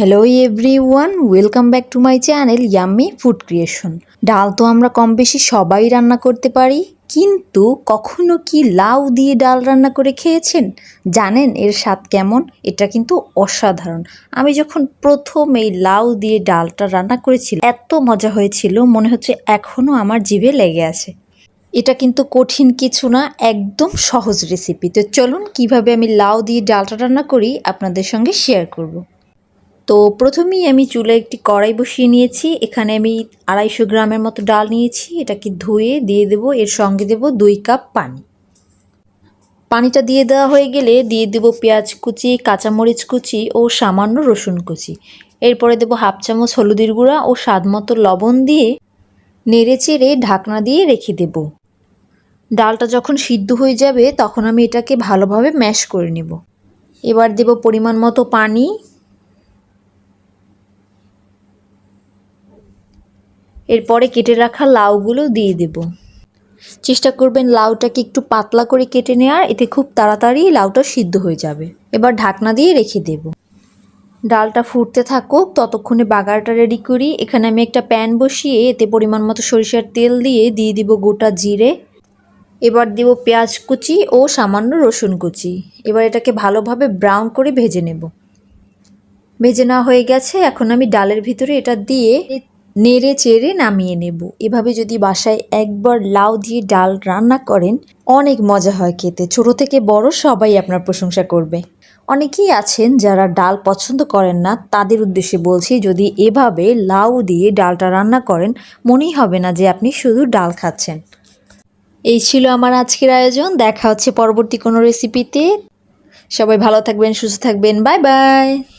Hello everyone welcome back to my channel yummy food creation ডাল তো আমরা কম বেশি সবাই রান্না করতে পারি, কিন্তু কখনো কি লাউ দিয়ে ডাল রান্না করে খেয়েছেন? জানেন এর স্বাদ কেমন? এটা কিন্তু অসাধারণ। আমি যখন প্রথম এই লাউ দিয়ে ডালটা রান্না করেছিলাম, এত মজা হয়েছিল, মনে হচ্ছে এখনও আমার জিভে লেগে আছে। এটা কিন্তু কঠিন কিছু না, একদম সহজ রেসিপি তো চলুন কীভাবে আমি লাউ দিয়ে ডালটা রান্না করি, আপনাদের সঙ্গে শেয়ার করব। তো প্রথমেই আমি চুলে একটি কড়াই বসিয়ে নিয়েছি। এখানে আমি আড়াইশো গ্রামের মতো ডাল নিয়েছি। এটাকে ধুয়ে দিয়ে দেব। এর সঙ্গে দেব দুই কাপ পানি। পানিটা দিয়ে দেওয়া হয়ে গেলে দিয়ে দেব পেঁয়াজ কুচি, কাঁচামরিচ কুচি ও সামান্য রসুন কুচি। এরপরে দেব হাফ চামচ হলুদের গুঁড়া ও স্বাদ মতো লবণ দিয়ে নেড়ে চেড়ে ঢাকনা দিয়ে রেখে দেব। ডালটা যখন সিদ্ধ হয়ে যাবে, তখন আমি এটাকে ভালোভাবে ম্যাশ করে নেব। এবার দেব পরিমাণ মতো পানি। এরপরে কেটে রাখা লাউগুলো দিয়ে দেব। চেষ্টা করবেন লাউটাকে একটু পাতলা করে কেটে নেওয়ার এতে খুব তাড়াতাড়ি লাউটা সিদ্ধ হয়ে যাবে। এবার ঢাকনা দিয়ে রেখে দেব। ডালটা ফুটতে থাকুক, ততক্ষণে বাগারটা রেডি করি। এখানে আমি একটা প্যান বসিয়ে, এতে পরিমাণ মতো সরিষার তেল দিয়ে দিয়ে দিব গোটা জিরে। এবার দিব পেঁয়াজ কুচি ও সামান্য রসুন কুচি। এবার এটাকে ভালোভাবে ব্রাউন করে ভেজে নেব। ভেজে নেওয়া হয়ে গেছে, এখন আমি ডালের ভিতরে এটা দিয়ে নেড়ে চেড়ে নামিয়ে নেব। এভাবে যদি বাসায় একবার লাউ দিয়ে ডাল রান্না করেন, অনেক মজা হয় খেতে। ছোট থেকে বড় সবাই আপনার প্রশংসা করবে। অনেকেই আছেন যারা ডাল পছন্দ করেন না, তাদের উদ্দেশ্যে বলছি, যদি এভাবে লাউ দিয়ে ডালটা রান্না করেন, মনেই হবে না যে আপনি শুধু ডাল খাচ্ছেন। এই ছিল আমার আজকের আয়োজন। দেখা হচ্ছে পরবর্তী কোনো রেসিপিতে সবাই ভালো থাকবেন, সুস্থ থাকবেন। Bye bye.